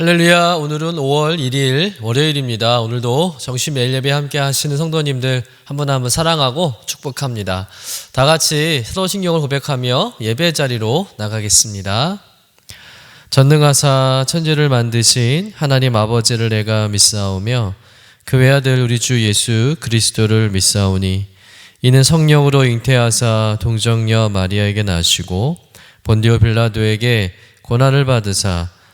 할렐루야. 오늘은 5월 1일 월요일입니다. 오늘도 정신 매일 예배 함께 하시는 성도님들 한 분 한분 사랑하고 축복합니다. 다 같이 새로운 신경을 고백하며 예배 자리로 나가겠습니다. 전능하사 천지를 만드신 하나님 아버지를 내가 믿사오며 그 외아들 우리 주 예수 그리스도를 믿사오니 이는 성령으로 잉태하사 동정녀 마리아에게 나시고 본디오 빌라도에게 고난을 받으사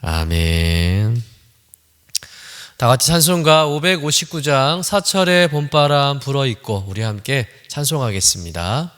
아멘. 다 같이 찬송가 559장 사철의 봄바람 불어 있고 우리 함께 찬송하겠습니다.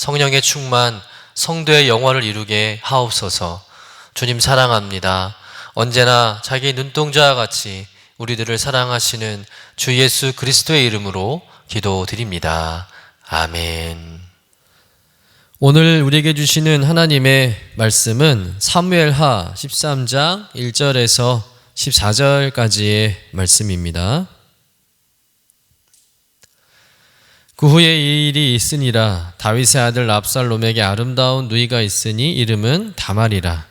성령의 충만, 성도의 영화를 이루게 하옵소서. 주님 사랑합니다. 언제나 자기 눈동자와 같이 우리들을 사랑하시는 주 예수 그리스도의 이름으로 기도드립니다. 아멘. 오늘 우리에게 주시는 하나님의 말씀은 사무엘하 13장 1절에서 14절까지의 말씀입니다. 그 후에 이 일이 있으니라. 다윗의 아들 압살롬에게 아름다운 누이가 있으니 이름은 다말이라.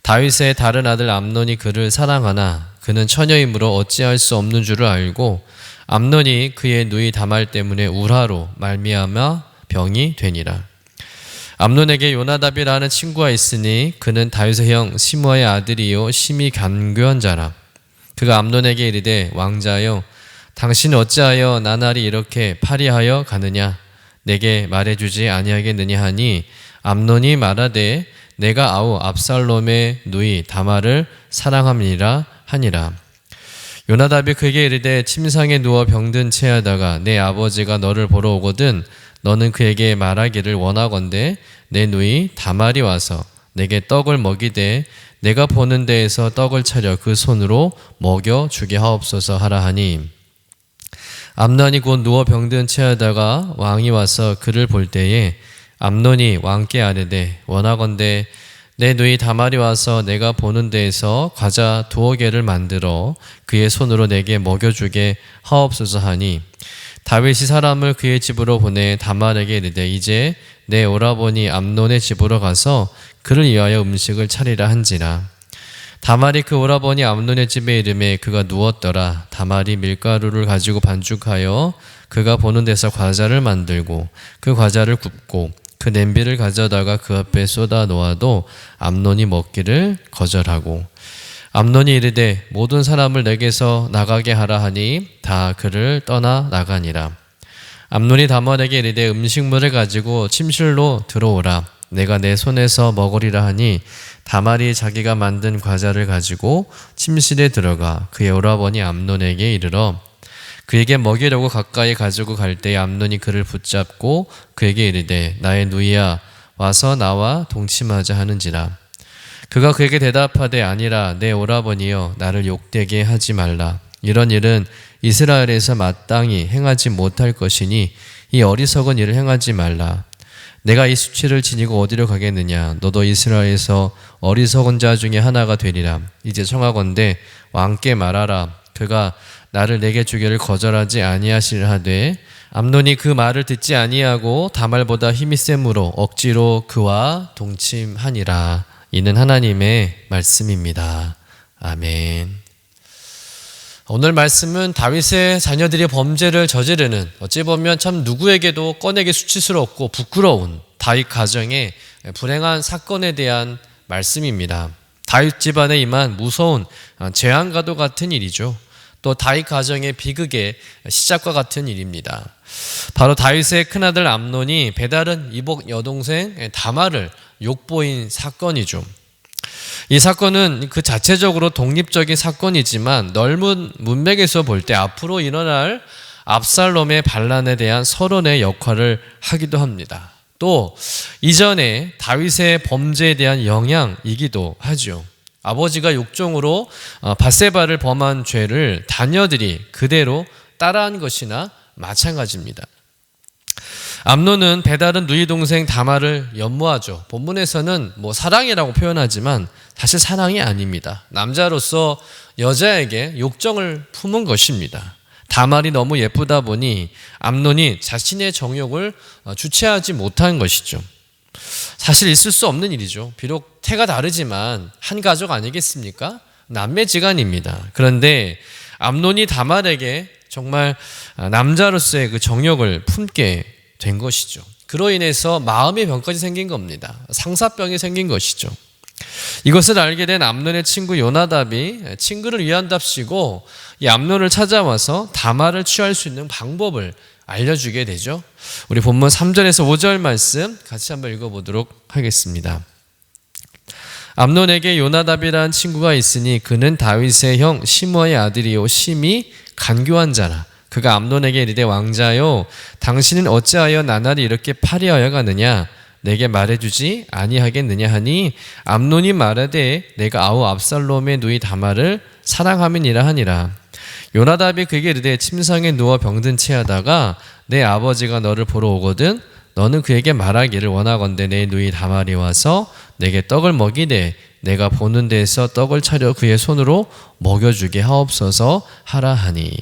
다윗의 다른 아들 암논이 그를 사랑하나 그는 처녀이므로 어찌할 수 없는 줄을 알고 암논이 그의 누이 다말 때문에 우라로 말미암아 병이 되니라. 암논에게 요나답이라는 친구가 있으니 그는 다윗의 형 시므아의 아들이요 심히 간교한 자라. 그가 암논에게 이르되 왕자여 당신 어찌하여 나날이 이렇게 파리하여 가느냐? 내게 말해주지 아니하겠느냐 하니 암논이 말하되 내가 아우 압살롬의 누이 다말을 사랑함이라 하니라. 요나답이 그에게 이르되 침상에 누워 병든 채하다가 내 아버지가 너를 보러 오거든 너는 그에게 말하기를 원하건대 내 누이 다말이 와서 내게 떡을 먹이되 내가 보는 데에서 떡을 차려 그 손으로 먹여 주게 하옵소서 하라 하니 암논이 곧 누워 병든 채하다가 왕이 와서 그를 볼 때에 암논이 왕께 아뢰되 원하건대 내 누이 다말이 와서 내가 보는 데에서 과자 두어 개를 만들어 그의 손으로 내게 먹여주게 하옵소서 하니 다윗이 사람을 그의 집으로 보내 다말에게 이르되 이제 내 오라버니 암논의 집으로 가서 그를 위하여 음식을 차리라 한지라 다말이 그 오라버니 암논의 집에 이름에 그가 누웠더라. 다말이 밀가루를 가지고 반죽하여 그가 보는 데서 과자를 만들고 그 과자를 굽고 그 냄비를 가져다가 그 앞에 쏟아 놓아도 암논이 먹기를 거절하고 암논이 이르되 모든 사람을 내게서 나가게 하라 하니 다 그를 떠나 나가니라. 암논이 다말에게 이르되 음식물을 가지고 침실로 들어오라. 내가 내 손에서 먹으리라 하니 다말이 자기가 만든 과자를 가지고 침실에 들어가 그의 오라버니 암논에게 이르러 그에게 먹이려고 가까이 가지고 갈 때에 암논이 그를 붙잡고 그에게 이르되 나의 누이야 와서 나와 동침하자 하는지라. 그가 그에게 대답하되 아니라 내 오라버니여 나를 욕되게 하지 말라. 이런 일은 이스라엘에서 마땅히 행하지 못할 것이니 이 어리석은 일을 행하지 말라 내가 이 수치를 지니고 어디로 가겠느냐? 너도 이스라엘에서 어리석은 자 중에 하나가 되리라. 이제 청하건대 왕께 말하라. 그가 나를 내게 주기를 거절하지 아니하시려 하되 암논이 그 말을 듣지 아니하고 다말보다 힘이 셈으로 억지로 그와 동침하니라. 이는 하나님의 말씀입니다. 아멘 오늘 말씀은 다윗의 자녀들이 범죄를 저지르는 어찌 보면 참 누구에게도 꺼내기 수치스럽고 부끄러운 다윗 가정의 불행한 사건에 대한 말씀입니다. 다윗 집안에 임한 무서운 재앙과도 같은 일이죠. 또 다윗 가정의 비극의 시작과 같은 일입니다. 바로 다윗의 큰아들 암논이 배다른 이복 여동생 다말을 욕보인 사건이죠. 이 사건은 그 자체적으로 독립적인 사건이지만 넓은 문맥에서 볼 때 앞으로 일어날 압살롬의 반란에 대한 서론의 역할을 하기도 합니다. 또 이전에 다윗의 범죄에 대한 영향이기도 하죠. 아버지가 욕종으로 어, 바세바를 범한 죄를 자녀들이 그대로 따라한 것이나 마찬가지입니다. 암론은 배다른 누이 동생 다말을 연모하죠. 본문에서는 뭐 사랑이라고 표현하지만 사실 사랑이 아닙니다. 남자로서 여자에게 욕정을 품은 것입니다. 다말이 너무 예쁘다 보니 암론이 자신의 정욕을 어, 주체하지 못한 것이죠. 사실 있을 수 없는 일이죠. 비록 태가 다르지만 한 가족 아니겠습니까? 남매지간입니다. 그런데 암론이 다말에게 정말 아, 남자로서의 그 정욕을 품게 된 것이죠. 그로 인해서 마음의 병까지 생긴 겁니다. 상사병이 생긴 것이죠. 이것을 알게 된 암론의 친구 요나답이 친구를 위한답시고 이 암론을 찾아와서 다말을 취할 수 있는 방법을 알려주게 되죠. 우리 본문 3절에서 5절 말씀 같이 한번 읽어보도록 하겠습니다. 암론에게 요나답이라는 친구가 있으니 그는 다윗의 형 시므아의 아들이요 심이 간교한 자라. 그가 암론에게 이르되 왕자요 당신은 어찌하여 나날이 이렇게 파리하여 가느냐? 내게 말해주지 아니하겠느냐 하니 암론이 말하되 내가 아우 압살롬의 누이 다말을 사랑함이니라 하니라. 요나답이 그에게 이르되 침상에 누워 병든 채하다가 내 아버지가 너를 보러 오거든 너는 그에게 말하기를 원하건대 내 누이 다말이 와서 내게 떡을 먹이되 내가 보는 데에서 떡을 차려 그의 손으로 먹여주게 하옵소서 하라 하니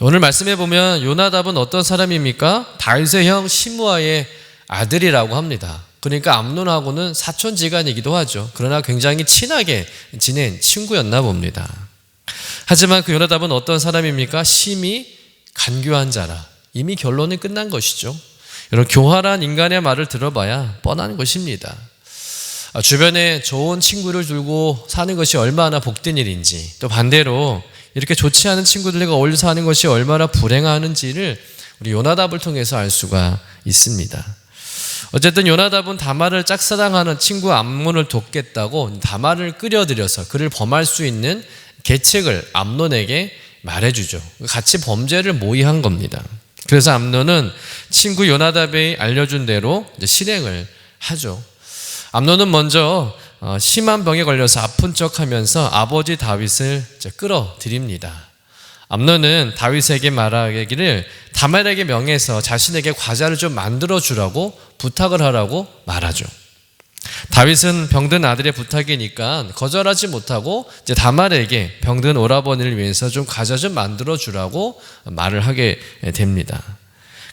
오늘 말씀해 보면 요나답은 어떤 사람입니까? 다윗의 형 시므아의 아들이라고 합니다. 그러니까 암론하고는 사촌지간이기도 하죠. 그러나 굉장히 친하게 지낸 친구였나 봅니다. 하지만 그 요나답은 어떤 사람입니까? 심히 간교한 자라. 이미 결론이 끝난 것이죠. 이런 교활한 인간의 말을 들어봐야 뻔한 것입니다. 아, 주변에 좋은 친구를 두고 사는 것이 얼마나 복된 일인지 또 반대로 이렇게 좋지 않은 친구들과 어울려 사는 것이 얼마나 불행하는지를 우리 요나답을 통해서 알 수가 있습니다. 어쨌든 요나답은 다말을 짝사랑하는 친구 암론을 돕겠다고 다말을 끌어들여서 그를 범할 수 있는 계책을 암론에게 말해주죠. 같이 범죄를 모의한 겁니다. 그래서 암론은 친구 요나답이 알려준 대로 실행을 하죠. 암론은 먼저 어, 심한 병에 걸려서 아픈 척하면서 아버지 다윗을 끌어들입니다. 암론은 다윗에게 말하기를 다말에게 명해서 자신에게 과자를 좀 만들어 주라고 부탁을 하라고 말하죠. 다윗은 병든 아들의 부탁이니까 거절하지 못하고 이제 다말에게 병든 오라버니를 위해서 좀 과자 좀 만들어 주라고 말을 하게 됩니다.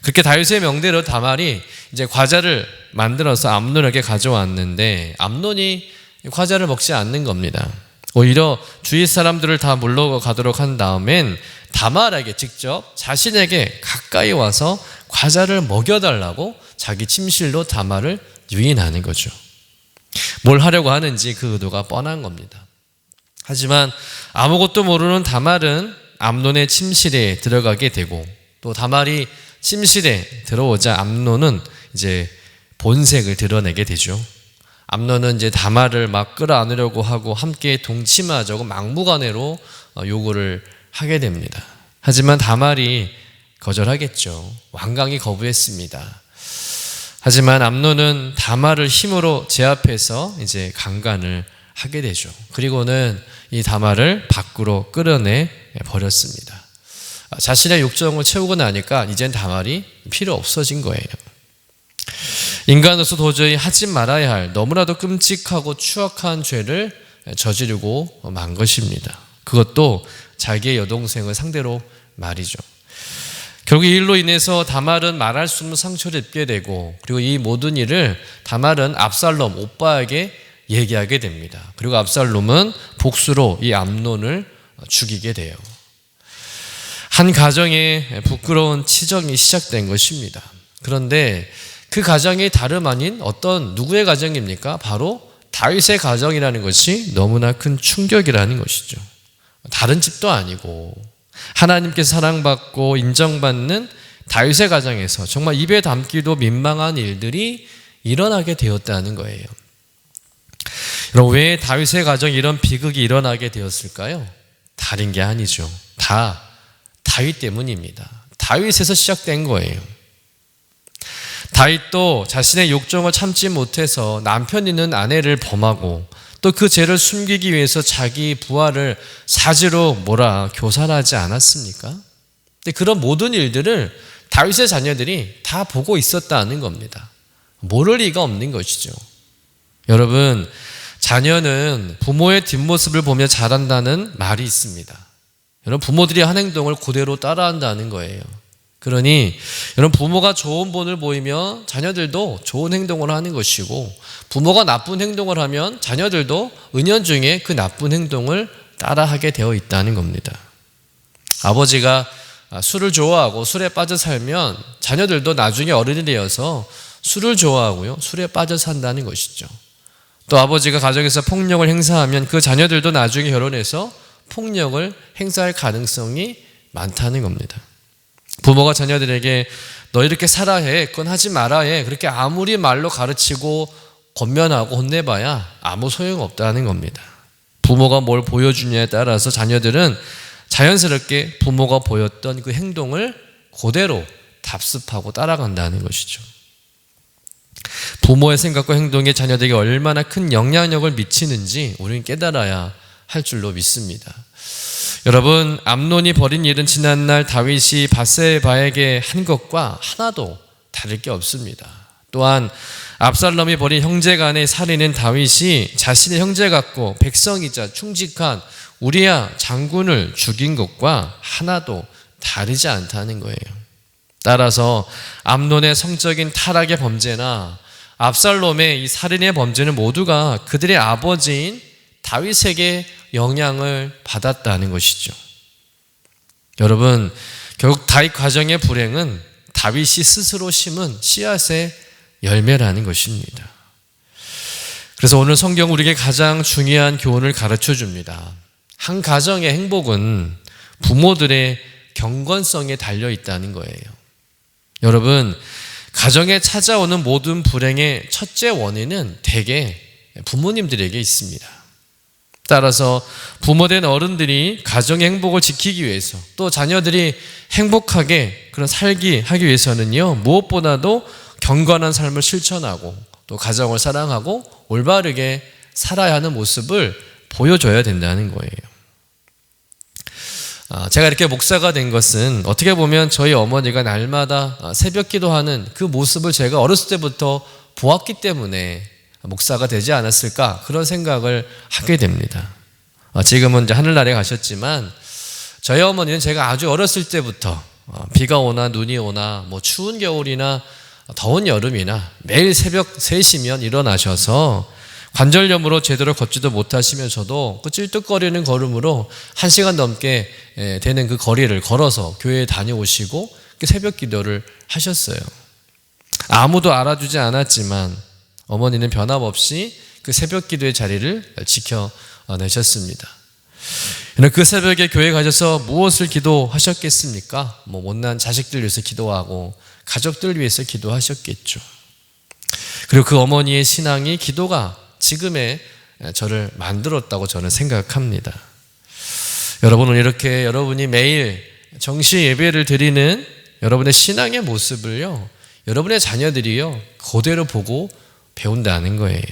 그렇게 다윗의 명대로 다말이 이제 과자를 만들어서 암론에게 가져왔는데 암론이 과자를 먹지 않는 겁니다. 오히려 주위 사람들을 다 물러가도록 한 다음엔 다말에게 직접 자신에게 가까이 와서 과자를 먹여달라고 자기 침실로 다말을 유인하는 거죠. 뭘 하려고 하는지 그 의도가 뻔한 겁니다. 하지만 아무것도 모르는 다말은 암론의 침실에 들어가게 되고 또 다말이 침실에 들어오자 암론은 이제 본색을 드러내게 되죠. 암론은 이제 다말을 막 끌어안으려고 하고 함께 동침하자고 막무가내로 어, 요구를 하게 됩니다. 하지만 다말이 거절하겠죠. 완강히 거부했습니다. 하지만 암론은 다말을 힘으로 제압해서 이제 강간을 하게 되죠. 그리고는 이 다말을 밖으로 끌어내 버렸습니다. 자신의 욕정을 채우고 나니까 이젠 다말이 필요 없어진 거예요. 인간으로서 도저히 하지 말아야 할 너무나도 끔찍하고 추악한 죄를 저지르고 만 것입니다. 그것도 자기의 여동생을 상대로 말이죠. 결국 이 일로 인해서 다말은 말할 수 없는 상처를 입게 되고 그리고 이 모든 일을 다말은 압살롬 오빠에게 얘기하게 됩니다. 그리고 압살롬은 복수로 이 암론을 죽이게 돼요. 한 가정에 부끄러운 치정이 시작된 것입니다. 그런데 그 가정이 다름 아닌 어떤 누구의 가정입니까? 바로 다윗의 가정이라는 것이 너무나 큰 충격이라는 것이죠. 다른 집도 아니고 하나님께서 사랑받고 인정받는 다윗의 가정에서 정말 입에 담기도 민망한 일들이 일어나게 되었다는 거예요. 그럼 왜 다윗의 가정에 이런 비극이 일어나게 되었을까요? 다른 게 아니죠. 다 다윗 때문입니다. 다윗에서 시작된 거예요. 다윗도 자신의 욕정을 참지 못해서 남편 있는 아내를 범하고 또 그 죄를 숨기기 위해서 자기 부하를 사지로 몰아 교살하지 않았습니까? 근데 그런 모든 일들을 다윗의 자녀들이 다 보고 있었다는 겁니다. 모를 리가 없는 것이죠. 여러분, 자녀는 부모의 뒷모습을 보며 자란다는 말이 있습니다. 여러분, 부모들이 한 행동을 그대로 따라한다는 거예요. 그러니 여러분 부모가 좋은 본을 보이며 자녀들도 좋은 행동을 하는 것이고 부모가 나쁜 행동을 하면 자녀들도 은연중에 그 나쁜 행동을 따라하게 되어 있다는 겁니다. 아버지가 술을 좋아하고 술에 빠져 살면 자녀들도 나중에 어른이 되어서 술을 좋아하고요. 술에 빠져 산다는 것이죠. 또 아버지가 가정에서 폭력을 행사하면 그 자녀들도 나중에 결혼해서 폭력을 행사할 가능성이 많다는 겁니다. 부모가 자녀들에게 너 이렇게 살아야 해, 그건 하지 말아야 해. 그렇게 아무리 말로 가르치고 권면하고 혼내봐야 아무 소용 없다는 겁니다. 부모가 뭘 보여주냐에 따라서 자녀들은 자연스럽게 부모가 보였던 그 행동을 그대로 답습하고 따라간다는 것이죠. 부모의 생각과 행동이 자녀들에게 얼마나 큰 영향력을 미치는지 우리는 깨달아야 할 줄로 믿습니다. 여러분 암론이 벌인 일은 지난날 다윗이 바세바에게 한 것과 하나도 다를 게 없습니다. 또한 압살롬이 벌인 형제 간의 살인은 다윗이 자신의 형제 같고 백성이자 충직한 우리야 장군을 죽인 것과 하나도 다르지 않다는 거예요. 따라서 암론의 성적인 타락의 범죄나 압살롬의 이 살인의 범죄는 모두가 그들의 아버지인 다윗에게 영향을 받았다는 것이죠. 여러분, 결국 다윗 과정의 불행은 다윗이 스스로 심은 씨앗의 열매라는 것입니다. 그래서 오늘 성경 우리에게 가장 중요한 교훈을 가르쳐 줍니다. 한 가정의 행복은 부모들의 경건성에 달려 있다는 거예요. 여러분, 가정에 찾아오는 모든 불행의 첫째 원인은 대개 부모님들에게 있습니다. 따라서 부모된 어른들이 가정의 행복을 지키기 위해서 또 자녀들이 행복하게 그런 살기 하기 위해서는요 무엇보다도 경건한 삶을 실천하고 또 가정을 사랑하고 올바르게 살아야 하는 모습을 보여줘야 된다는 거예요. 아, 제가 이렇게 목사가 된 것은 어떻게 보면 저희 어머니가 날마다 새벽 기도하는 그 모습을 제가 어렸을 때부터 보았기 때문에 목사가 되지 않았을까 그런 생각을 하게 됩니다. 어, 지금은 이제 하늘나라에 가셨지만 저희 어머니는 제가 아주 어렸을 때부터 어, 비가 오나 눈이 오나 뭐 추운 겨울이나 더운 여름이나 매일 새벽 3시면 일어나셔서 관절염으로 제대로 걷지도 못하시면서도 그 찔뚝거리는 걸음으로 한 시간 넘게 되는 그 거리를 걸어서 교회에 다녀오시고 그 새벽 기도를 하셨어요. 아무도 알아주지 않았지만 어머니는 변함없이 그 새벽 기도의 자리를 지켜내셨습니다. 그 새벽에 교회 가셔서 무엇을 기도하셨겠습니까? 뭐 못난 자식들 위해서 기도하고 가족들 위해서 기도하셨겠죠. 그리고 그 어머니의 신앙이 기도가 지금의 저를 만들었다고 저는 생각합니다. 여러분은 이렇게 여러분이 매일 정시 예배를 드리는 여러분의 신앙의 모습을요, 여러분의 자녀들이요, 그대로 보고 배운다는 거예요.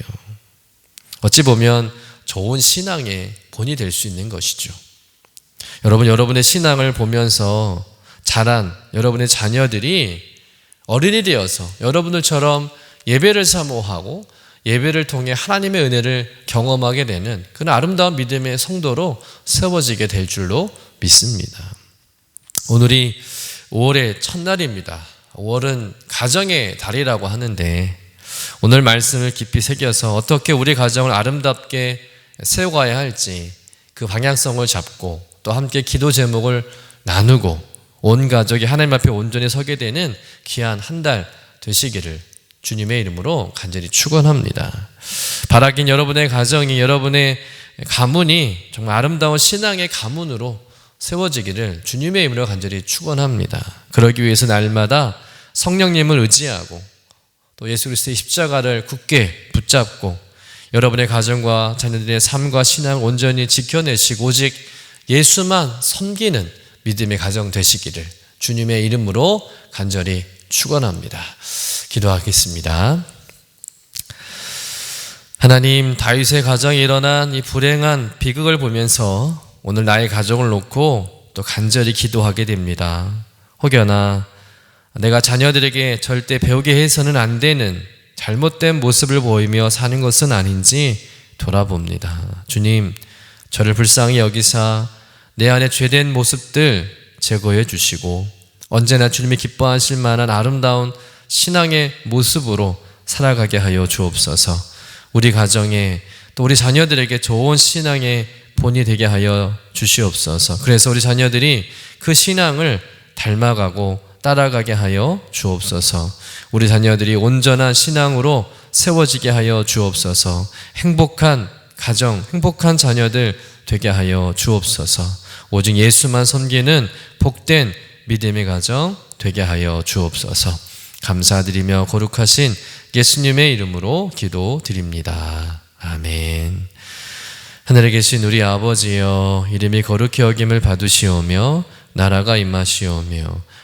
어찌 보면 좋은 신앙의 본이 될 수 있는 것이죠. 여러분, 여러분의 신앙을 보면서 자란 여러분의 자녀들이 어른이 되어서 여러분들처럼 예배를 사모하고 예배를 통해 하나님의 은혜를 경험하게 되는 그런 아름다운 믿음의 성도로 세워지게 될 줄로 믿습니다. 오늘이 5월의 첫날입니다. 5월은 가정의 달이라고 하는데 오늘 말씀을 깊이 새겨서 어떻게 우리 가정을 아름답게 세워가야 할지 그 방향성을 잡고 또 함께 기도 제목을 나누고 온 가족이 하나님 앞에 온전히 서게 되는 귀한 한 달 되시기를 주님의 이름으로 간절히 축원합니다. 바라긴 여러분의 가정이 여러분의 가문이 정말 아름다운 신앙의 가문으로 세워지기를 주님의 이름으로 간절히 축원합니다. 그러기 위해서 날마다 성령님을 의지하고 또 예수 그리스도의 십자가를 굳게 붙잡고 여러분의 가정과 자녀들의 삶과 신앙 온전히 지켜내시고 오직 예수만 섬기는 믿음의 가정 되시기를 주님의 이름으로 간절히 축원합니다. 기도하겠습니다. 하나님 다윗의 가정에 일어난 이 불행한 비극을 보면서 오늘 나의 가정을 놓고 또 간절히 기도하게 됩니다. 혹여나 내가 자녀들에게 절대 배우게 해서는 안 되는 잘못된 모습을 보이며 사는 것은 아닌지 돌아봅니다. 주님, 저를 불쌍히 여기사 내 안에 죄된 모습들 제거해 주시고 언제나 주님이 기뻐하실 만한 아름다운 신앙의 모습으로 살아가게 하여 주옵소서. 우리 가정에 또 우리 자녀들에게 좋은 신앙의 본이 되게 하여 주시옵소서. 그래서 우리 자녀들이 그 신앙을 닮아가고 따라가게 하여 주옵소서. 우리 자녀들이 온전한 신앙으로 세워지게 하여 주옵소서. 행복한 가정, 행복한 자녀들 되게 하여 주옵소서. 오직 예수만 섬기는 복된 믿음의 가정 되게 하여 주옵소서. 감사드리며 거룩하신 예수님의 이름으로 기도드립니다. 아멘. 하늘에 계신 우리 아버지여 이름이 거룩히 여김을 받으시오며 나라가 임하시오며